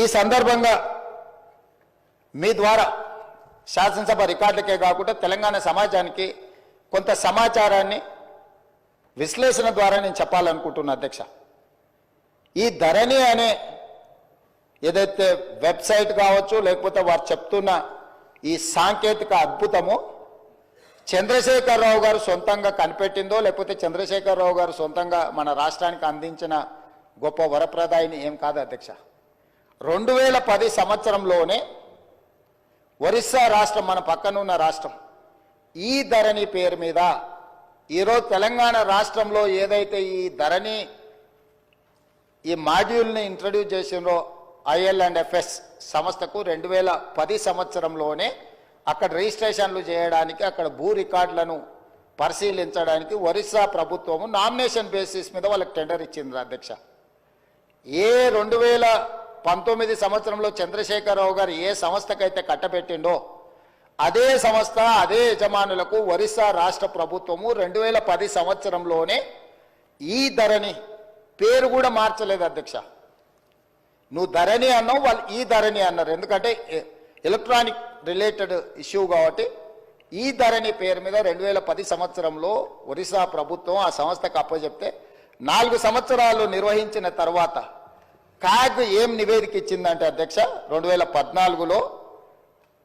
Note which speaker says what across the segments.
Speaker 1: ఈ సందర్భంగా మీ ద్వారా శాసనసభ రికార్డులకే కాకుండా తెలంగాణ సమాజానికి కొంత సమాచారాన్ని విశ్లేషణ ద్వారా నేను చెప్పాలనుకుంటున్నా అధ్యక్ష. ఈ ధరణి అనే ఏదైతే వెబ్సైట్ కావచ్చు లేకపోతే వారు చెప్తున్న ఈ సాంకేతిక అద్భుతము చంద్రశేఖరరావు గారు సొంతంగా కనిపెట్టిందో లేకపోతే చంద్రశేఖరరావు గారు సొంతంగా మన రాష్ట్రానికి అందించిన గొప్ప వరప్రదాయిని ఏం కాదు అధ్యక్ష. రెండు వేల పది సంవత్సరంలోనే ఒరిస్సా రాష్ట్రం మన పక్కనున్న రాష్ట్రం. ఈ ధరణి పేరు మీద ఈరోజు తెలంగాణ రాష్ట్రంలో ఏదైతే ఈ ధరణి ఈ మాడ్యూల్ని ఇంట్రడ్యూస్ చేసిందో ఐఎల్ అండ్ ఎఫ్ఎస్ సంస్థకు రెండు వేల పది సంవత్సరంలోనే అక్కడ రిజిస్ట్రేషన్లు చేయడానికి అక్కడ భూ రికార్డులను పరిశీలించడానికి ఒరిస్సా ప్రభుత్వము నామినేషన్ బేసిస్ మీద వాళ్ళకి టెండర్ ఇచ్చింది అధ్యక్ష. ఏ రెండు వేల పంతొమ్మిది సంవత్సరంలో చంద్రశేఖరరావు గారు ఏ సంస్థకైతే కట్టబెట్టిండో అదే సంస్థ అదే యజమానులకు ఒరిస్సా రాష్ట్ర ప్రభుత్వము రెండు వేల పది సంవత్సరంలోనే ఈ ధరని పేరు కూడా మార్చలేదు అధ్యక్ష. నువ్వు ధరణి అన్నావు వాళ్ళు ఈ ధరణి అన్నారు. ఎందుకంటే ఎలక్ట్రానిక్ రిలేటెడ్ ఇష్యూ కాబట్టి ఈ ధరణి పేరు మీద రెండు వేల పది సంవత్సరంలో ఒరిస్సా ప్రభుత్వం ఆ సంస్థకు అప్పచెప్తే నాలుగు సంవత్సరాలు నిర్వహించిన తర్వాత కాగ్ ఏం నివేదిక ఇచ్చిందంటే అధ్యక్ష రెండు వేల పద్నాలుగులో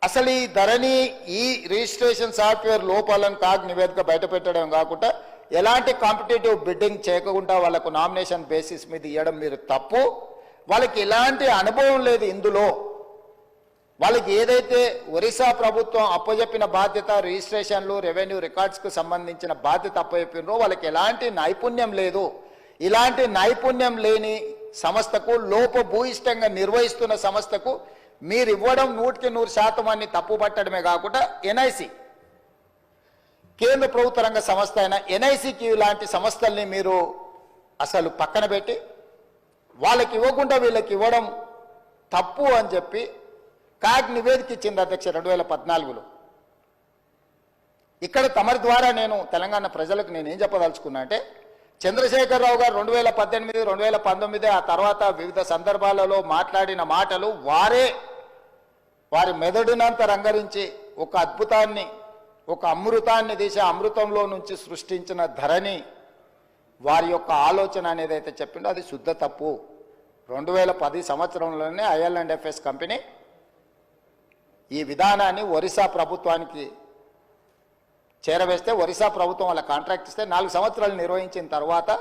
Speaker 1: అసలు ఈ ధరణి ఈ రిజిస్ట్రేషన్ సాఫ్ట్వేర్ లోపాలను కాగ్ నివేదిక బయటపెట్టడం కాకుండా ఎలాంటి కాంపిటేటివ్ బిడ్డింగ్ చేయకుండా వాళ్ళకు నామినేషన్ బేసిస్ మీద ఇవ్వడం మీరు తప్పు. వాళ్ళకి ఎలాంటి అనుభవం లేదు ఇందులో. వాళ్ళకి ఏదైతే ఒరిస్సా ప్రభుత్వం అప్పజెప్పిన బాధ్యత రిజిస్ట్రేషన్లు రెవెన్యూ రికార్డ్స్కు సంబంధించిన బాధ్యత అప్పజెప్పినో వాళ్ళకి ఎలాంటి నైపుణ్యం లేదు. ఇలాంటి నైపుణ్యం లేని సంస్థకు లోపభూయిష్టంగా నిర్వహిస్తున్న సంస్థకు మీరు ఇవ్వడం నూటికి నూరు శాతం అని తప్పుపట్టడమే కాకుండా ఎన్ఐసి కేంద్ర ప్రభుత్వ రంగ సంస్థ అయిన ఎన్ఐసికి లాంటి సంస్థల్ని మీరు అసలు పక్కన పెట్టి వాళ్ళకి ఇవ్వకుండా వీళ్ళకి ఇవ్వడం తప్పు అని చెప్పి కాగ్ నివేదిక ఇచ్చింది అధ్యక్ష రెండు వేల పద్నాలుగులో. ఇక్కడ తమరి ద్వారా నేను తెలంగాణ ప్రజలకు నేను ఏం చెప్పదలుచుకున్నా అంటే చంద్రశేఖరరావు గారు రెండు వేల పద్దెనిమిది రెండు వేల పంతొమ్మిది ఆ తర్వాత వివిధ సందర్భాలలో మాట్లాడిన మాటలు వారే వారి మెదడునంత రంగరించి ఒక అద్భుతాన్ని ఒక అమృతాన్ని తీసే అమృతంలో నుంచి సృష్టించిన ధరని వారి యొక్క ఆలోచన అనేది అయితే చెప్పిండో. అది శుద్ధ తప్పు. రెండు వేల పది సంవత్సరంలోనే ఐఎల్ అండ్ ఎఫ్ఎస్ కంపెనీ ఈ విధానాన్ని ఒరిస్సా ప్రభుత్వానికి చేరవేస్తే ఒరిస్సా ప్రభుత్వం వాళ్ళ కాంట్రాక్ట్ ఇస్తే నాలుగు సంవత్సరాలు నిర్వహించిన తర్వాత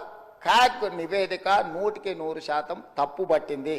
Speaker 1: క్యాక్ నివేదిక నూటికి నూరు శాతం తప్పు పట్టింది